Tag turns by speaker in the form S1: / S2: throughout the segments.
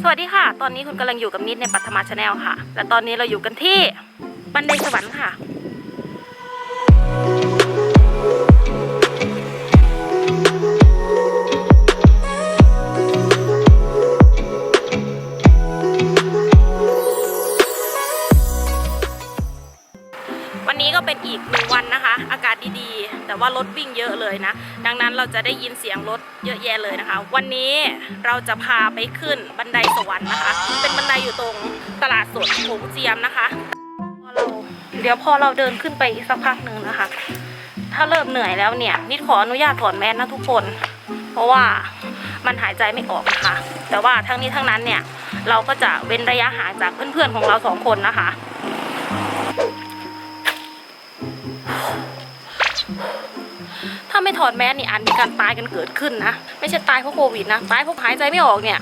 S1: สวัสดีค่ะ ตอนนี้คุณกำลังอยู่กับนิดในปัทมาชาแนลค่ะ และตอนนี้เราอยู่กันที่บันไดสวรรค์ค่ะ นี้ก็เป็นอีกหนึ่งวันนะคะ อากาศดีๆ แต่ว่ารถวิ่งเยอะเลยนะ ดังนั้นเราจะได้ยินเสียงรถเยอะแยะเลยนะคะ วันนี้เราจะพาไปขึ้นบันไดสวรรค์นะคะ เป็นบันไดอยู่ตรงตลาดสดโขงเจียมนะคะพอเราเดี๋ยวพอเราเดินขึ้นไปอีกสักพักหนึ่งนะคะ ถ้าเริ่มเหนื่อยแล้วเนี่ย นิดขออนุญาตถอดแมสนะทุกคน เพราะว่ามันหายใจไม่ออกนะคะ แต่ว่าทั้งนี้ทั้งนั้นเนี่ย เราก็จะเว้นระยะห่างจากเพื่อนๆของเราสองคนนะคะ ถ้าไม่ถอดแมสนี่อาจมีการตายกันเกิดขึ้นนะ ไม่ใช่ตายเพราะโควิดนะ ตายเพราะหายใจไม่ออกเนี่ย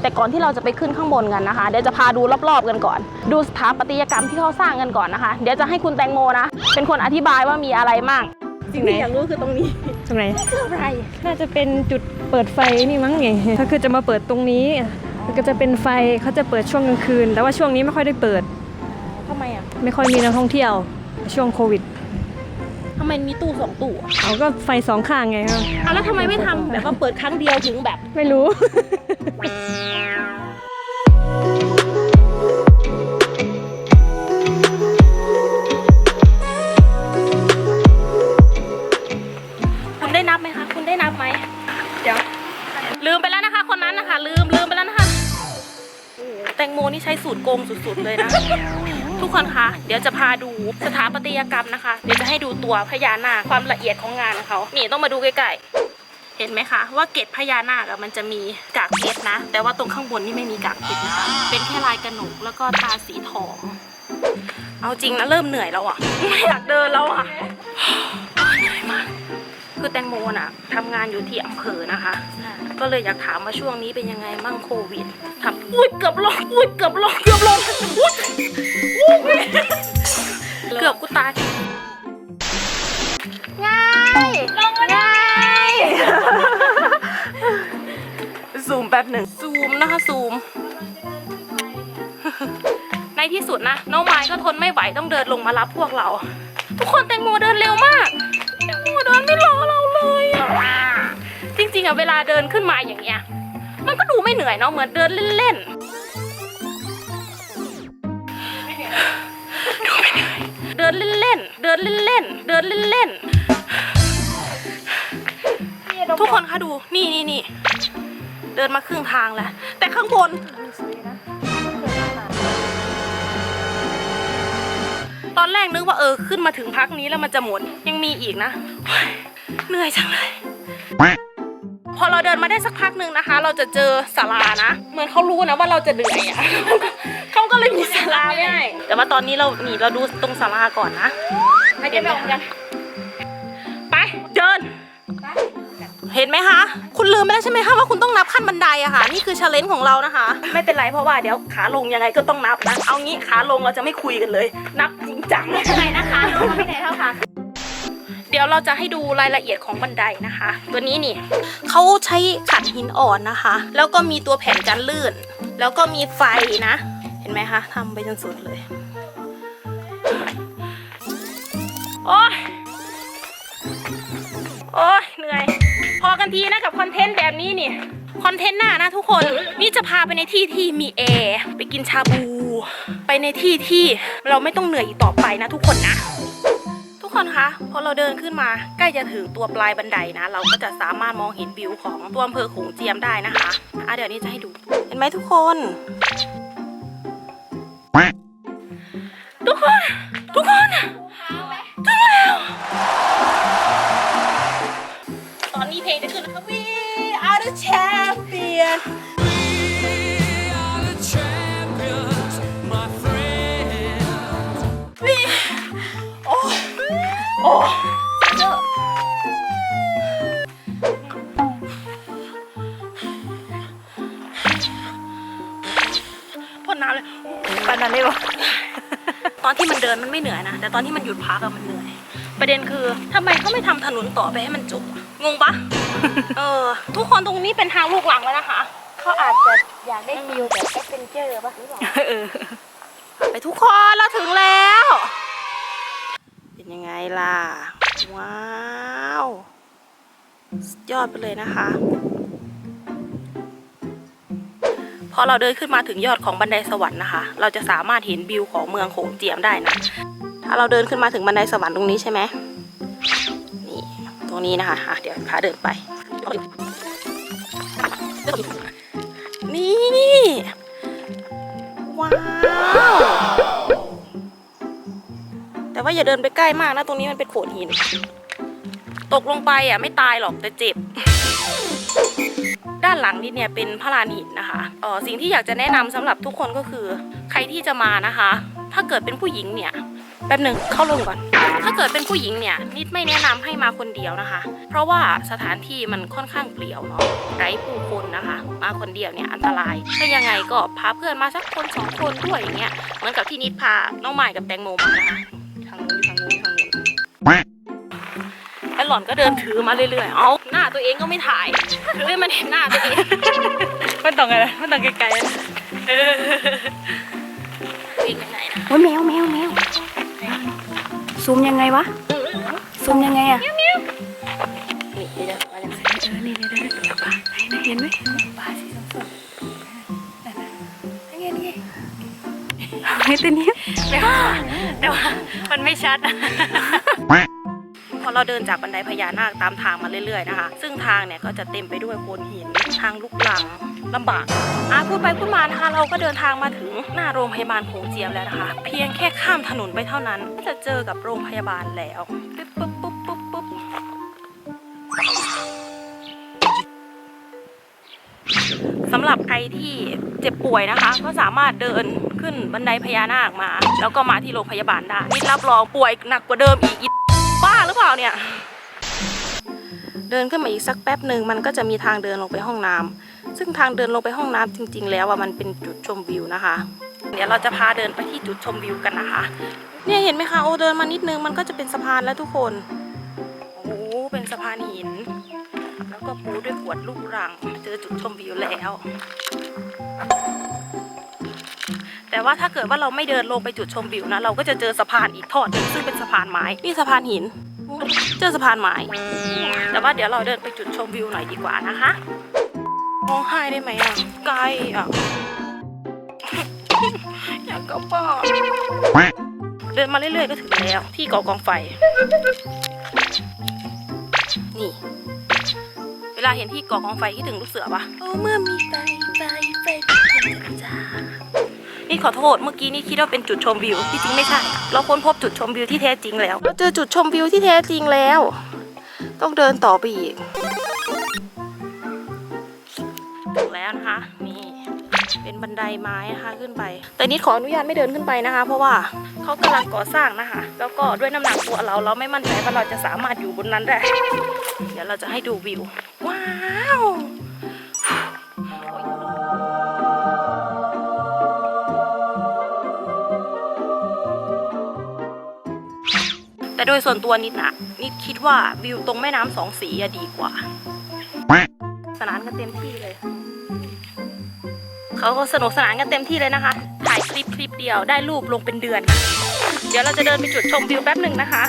S1: แต่ก่อนที่เราจะไปขึ้นข้างบนกันนะคะ เดี๋ยวจะพาดูรอบๆกันก่อน ดูสถาปัตยกรรมที่เขาสร้างกันก่อนนะคะ เดี๋ยวจะให้คุณแตงโมนะ เป็นคนอธิบายว่ามีอะไรมั่ง
S2: สิ่งที่อยากรู้คือตรงนี้ ตรงไหน
S1: อะไร
S2: น่าจะเป็นจุดเปิดไฟนี่มั้งไงถ้าคือจะมาเปิดตรงนี้มันก็จะเป็นไฟเขาจะเปิดช่วงกลางคืน แต่ว่าช่วงนี้ไม่ค่อยได้เปิด
S1: ทำไมอะ
S2: ไม่ค่อยมีนักท่องเที่ยว ช่วงโควิด
S1: ทำไมมีตู้สองตู้อะ
S2: เขาก็ไฟสองข้างไงครับ
S1: อะแล้วทำไมไม่ทำแบบว่าเปิดครั้งเดียวถึงแบบ
S2: ไม่รู้
S1: คุณได้นับไหมคะ คุณได้นับไหม เดี๋ยว ลืมไปแล้วนะคะ คนนั้นนะคะ ลืมลืมไปแล้วนะคะโอ้โหแตงโมนี่ใช้สูตรโกงสุดๆเลยนะ ทุกคนคะ เดี๋ยวจะพาดูสถาปัตยกรรมนะคะ เดี๋ยวจะให้ดูตัวพญานาคความละเอียดของงานเขา นี่ต้องมาดูใกล้ๆ เห็นไหมคะ ว่าเกศพญานาคมันจะมีกากเพชรนะ แต่ว่าตรงข้างบนนี่ไม่มีกากเพชรนะคะ เป็นแค่ลายกระหนกแล้วก็ตาสีทอง เอาจริงนะเริ่มเหนื่อยแล้วอะ ไม่อยากเดินแล้วอะเหนื่อยมาก คือแตงโมน่ะทำงานอยู่ที่อำเภอนะคะ ก็เลยอยากถามว่าช่วงนี้เป็นยังไงมั่งโควิดทำอุ้ยเกือบลงอุ้ยเกือบลงเกือบลงอุ้ยอุ้ยเกือบกูตายง่ายง่ายซูมแป๊บหนึ่งซูมนะคะซูม ในที่สุดนะน้องไม้ก็ทนไม่ไหวต้องเดินลงมารับพวกเรา ทุกคนแตงโมเดินเร็วมากแตงโมเดินไม่รอเราเลยอะจ ริงๆอะเวลาเดินขึ้นมาอย่างเงี้ย มันก็ดูไม่เหนื่อยเนาะเหมือนเดินเล่นๆดูไม่เหนื่อยเดินเล่นๆเดินเล่นๆเดินเล่นๆทุกคนคะดูนี่นี่นี่เดินมาครึ่งทางแล้ว แต่ข้างบนตอนแรกนึกว่าเออขึ้นมาถึงพักนี้แล้วมันจะหมดยังมีอีกนะโอ๊ยเหนื่อยจังเลย พอเราเดินมาได้สักพักหนึ่งนะคะ เราจะเจอศาลานะ เหมือนเขารู้นะว่าเราจะเหนื่อยอะเขาก็เลยมีศาลาไม่ให้แต่ว่าตอนนี้เราหนีเราดูตรงศาลาก่อนนะไม่ได้ไปกันไปเดิน เห็นไหมคะ คุณลืมไปแล้วใช่ไหมคะว่าคุณต้องนับขั้นบันไดอะค่ะ นี่คือชาเลนจ์ของเรานะคะ ไม่เป็นไรเพราะว่าเดี๋ยวขาลงยังไงก็ต้องนับนะเอางี้ขาลงเราจะไม่คุยกันเลย นับจริงจังไม่เป็นไรนะคะไม่ไหนเท่าค่ะ เดี๋ยวเราจะให้ดูรายละเอียดของบันไดนะคะ ตัวนี้นี่เขาใช้ขัดหินอ่อนนะคะ แล้วก็มีตัวแผ่นกันลื่น แล้วก็มีไฟนะ เห็นไหมคะทำไปจนสุดเลยโอ้ยโอ้ยเหนื่อย พอกันทีนะกับคอนเทนต์แบบนี้นี่คอนเทนต์หน้านะทุกคนนี่จะพาไปในที่ที่มีแอร์ไปกินชาบู ไปในที่ที่เราไม่ต้องเหนื่อยอีกต่อไปนะทุกคนนะ คนคะพอเราเดินขึ้นมาใกล้จะถึงตัวปลายบันไดนะ เราก็จะสามารถมองเห็นวิวของตัวอำเภอโขงเจียมได้นะคะอะเดี๋ยวนี้จะให้ดู เห็นไหมทุกคน ทุกคน ทุกคน นนั้นได้ปะตอนที่มันเดินมันไม่เหนื่อยนะ แต่ตอนที่มันหยุดพักอะมันเหนื่อย ประเด็นคือทำไมเขาไม่ทำถนนต่อไปให้มันจบอะงงปะเออ ทุกคนตรงนี้เป็นทางลูกหลังแล้วนะคะ
S2: เขาอาจจะอยากได้ฟิลแบบแอดเวนเจอร์ป่ะหรือเปล่า
S1: เออไปทุกคนเราถึงแล้ว เป็นยังไงล่ะ ว้าวสุดยอดไปเลยนะคะ อเราเดินขึ้นมาถึงยอดของบันไดสวรรค์นะคะ เราจะสามารถเห็นวิวของเมืองโขงเจียมได้นะ ถ้าเราเดินขึ้นมาถึงบันไดสวรรค์ตรงนี้ใช่ไหมนี่ตรงนี้นะคะอะเดี๋ยวพาเดินไป นี่ ว้าวแต่ว่าอย่าเดินไปใกล้มากนะ ตรงนี้มันเป็นโขดหิน ตกลงไปอะไม่ตายหรอกแต่เจ็บานหลังนี่เนี่ยเป็นพระลานหินนะคะเออสิ่งที่อยากจะแนะนำสำหรับทุกคนก็คือ ใครที่จะมานะคะ ถ้าเกิดเป็นผู้หญิงเนี่ยแป๊บหนึ่งเข้าลงก่อน ถ้าเกิดเป็นผู้หญิงเนี่ยนิดไม่แนะนำให้มาคนเดียวนะคะ เพราะว่าสถานที่มันค่อนข้างเปลี่ยวเนาะไร้ผู้คนนะคะ มาคนเดียวเนี่ยอันตรายถ้ายังไงก็พาเพื่อนมาสักคนสองคนด้วยอย่างเงี้ยเหมือนกับที่นิดพาน้องใหม่กับแตงโมมานะคะทางนู้นทางนู้นทางนู้นแล้วหล่อนก็เดินถือมาเรื่อยๆ เอาหน้า ตัวเองก็ไม่ถ่ายถือให้มันเห็นหน้าตัวเอง
S2: มันต้องอะไรมันต้องไกลๆนะ
S1: เออวิ่งไปไหนนะ
S2: โอ้ยแมวแมวแมวซูมยังไงวะซูมยังไงอะ
S1: นี่เดี๋ยวมาจากไหน
S2: เออนี่นี่นี่นี่ปลาไหนๆเห็นไหมปลาสีส้มๆนั่นน่ะนั่นไงนี่ไงไอ้ตัวนี้
S1: แต่ว่าแต่ว่ามันไม่ชัด พอเราเดินจากบันไดพญานาคตามทางมาเรื่อยๆนะคะ ซึ่งทางเนี่ยก็จะเต็มไปด้วยโขดหินทางลุกลังลำบากอะพูดไปพูดมานะคะเราก็เดินทางมาถึงหน้าโรงพยาบาลโขงเจียมแล้วนะคะ เพียงแค่ข้ามถนนไปเท่านั้นก็จะเจอกับโรงพยาบาลแล้วปุ๊บปุ๊บปุ๊บปุ๊บปุ๊บสำหรับใครที่เจ็บป่วยนะคะ ก็สามารถเดินขึ้นบันไดพญานาคมา แล้วก็มาที่โรงพยาบาลได้นี่รับรองป่วยหนักกว่าเดิมอีก รือเปล่าเนี่ย เดินขึ้นมาอีกสักแป๊บหนึ่งมันก็จะมีทางเดินลงไปห้องน้ำซึ่งทางเดินลงไปห้องน้ำจริง ๆ แล้วว่ามันเป็นจุดชมวิวนะคะ เดี๋ยวเราจะพาเดินไปที่จุดชมวิวกันนะคะ เนี่ยเห็นไหมคะโอเดินมานิดนึงมันก็จะเป็นสะพานแล้วทุกคนโอ้เป็นสะพานหิน แล้วก็ปูด้วยกรวดลูกรังเจอจุดชมวิวแล้วแต่ว่าถ้าเกิดว่าเราไม่เดินลงไปจุดชมวิวนะเราก็จะเจอสะพานอีกทอดหนึงซึ่งเป็นสะพานไม้นี่สะพานหิน เจอสะพานไม้แต่ว่าเดี๋ยวเราเดินไปจุดชมวิวหน่อยดีกว่านะคะร้องไห้ได้ไหมอะไกลอะอยากกลับบ้านเดินมาเรื่อยๆก็ถึงแล้ว ที่เกาะกองไฟ นี่ เวลาเห็นที่เกาะกองไฟคิดถึงลูกเสือปะโอ้เมื่อมีไฟไฟไฟเป็นจ้า นี่ขอโทษเมื่อกี้นี่คิดว่าเป็นจุดชมวิวที่จริงไม่ใช่ เราค้นพบจุดชมวิวที่แท้จริงแล้ว เราเจอจุดชมวิวที่แท้จริงแล้ว ต้องเดินต่อไปอีกถึงแล้วนะคะนี่เป็นบันไดไม้นะคะขึ้นไป แต่นิดขออนุญาตไม่เดินขึ้นไปนะคะ เพราะว่าเขากำลังก่อสร้างนะคะ แล้วก็ด้วยน้ำหนักตัวเราเราไม่มั่นใจว่าเราจะสามารถอยู่บนนั้นได้ เดี๋ยวเราจะให้ดูวิว ว้าว แต่โดยส่วนตัวนิดนะนิดคิดว่าวิวตรงแม่น้ำสองสีอะดีกว่า สนานกันเต็มที่เลย เขาก็สนุกสนานกันเต็มที่เลยนะคะถ่ายคลิปคลิปเดียวได้รูปลงเป็นเดือน เดี๋ยวเราจะเดินไปจุดชมวิวแป๊บหนึ่งนะคะ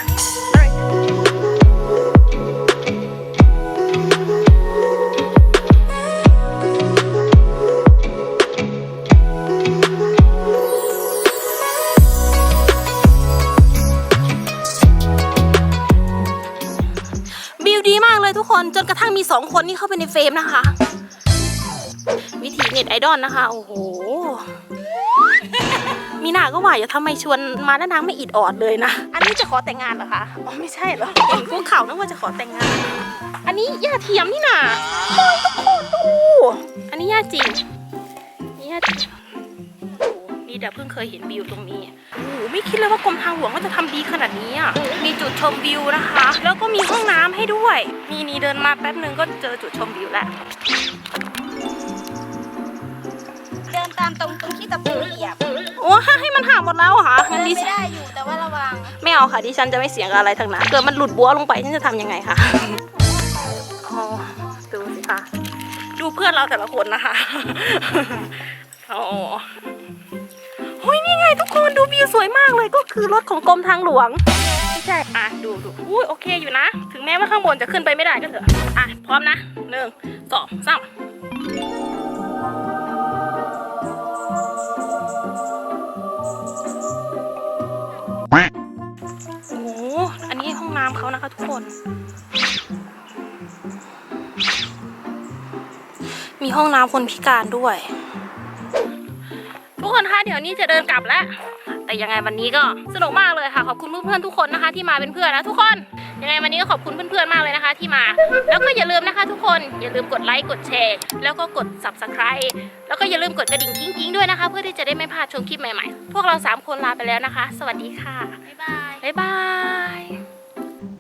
S1: จนกระทั่งมีสองคนนี่เข้าไปในเฟรมนะคะ วิธีเน็ตไอดอลนะคะ โอ้โห มีหน้าก็ว่าอย่าทำไมชวนมาแล้วนางไม่อิดออดเลยนะ อันนี้จะขอแต่งงานเหรอคะ อ๋อไม่ใช่เหรอเห็นพวกเขานึกว่าจะขอแต่งงาน อันนี้ย่าเทียมนี่นาเฮ้ยทุกคนดู อันนี้ย่าจริงนี่ย่าจริงโอ้โห นี่เดี๋ยวเพิ่งเคยเห็นวิวตรงนี้โอ้โหไม่คิดเลยว่ากรมทางหลวงก็จะทำดีขนาดนี้อะมีจุดชมวิวนะคะ แล้วก็มีห้องน้ำให้ด้วย นี่นี่เดินมาแป๊บนึงก็เจอจุดชมวิวแล้ว
S3: เดินตามตรงตรงที่ตะปูเหยียบ
S1: โอ้ให้มันห่างหมดแล้วเหรอค่ะงั้นดิ
S3: ไม่
S1: ฉัน
S3: ได้อยู่แต่ว่าระวัง
S1: ไม่เอาค่ะดิฉันจะไม่เสียงกับอะไรทั้งนั้นเกิดมันหลุดบัวลงไปฉันจะทำยังไงคะอ๋อดูสิคะดูเพื่อนเราแต่ละคนนะคะอ๋อ วิวสวยมากเลยก็คือรถของกรมทางหลวงไม่ใช่อะดูดูอุ้ยโอเคอยู่นะ ถึงแม้ว่าข้างบนจะขึ้นไปไม่ได้ก็เถอะอะพร้อมนะหนึ่งสองสามโอ้โหอันนี้ห้องน้ำเขานะคะทุกคน มีห้องน้ำคนพิการด้วย ทุกคนคะเดี๋ยวนี้จะเดินกลับแล้ว แต่ยังไงวันนี้ก็สนุกมากเลยค่ะขอบคุณเพื่อนๆทุกคนนะคะ ที่มาเป็นเพื่อนนะทุกคนยังไงวันนี้ก็ขอบคุณเพื่อนๆมากเลยนะคะ ที่มา แล้วก็อย่าลืมนะคะทุกคนอย่าลืมกดไลค์กดแชร์แล้วก็กด subscribe แล้วก็อย่าลืมกดกระดิ่งกิ้งๆด้วยนะคะ เพื่อที่จะได้ไม่พลาดชมคลิปใหม่ๆ พวกเราสามคนลาไปแล้วนะคะ สวัสดีค่ะบ๊ายบายบ๊ายบาย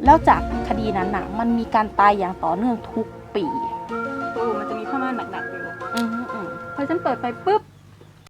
S3: แล้วจากคดีนั้นน่ะมันมีการตายอย่างต่อเนื่องทุกปี
S2: ตู้มันจะมีผ้าม่านหนักๆอยู่
S3: อืมอืม
S2: พอฉันเปิดไปปุ๊บ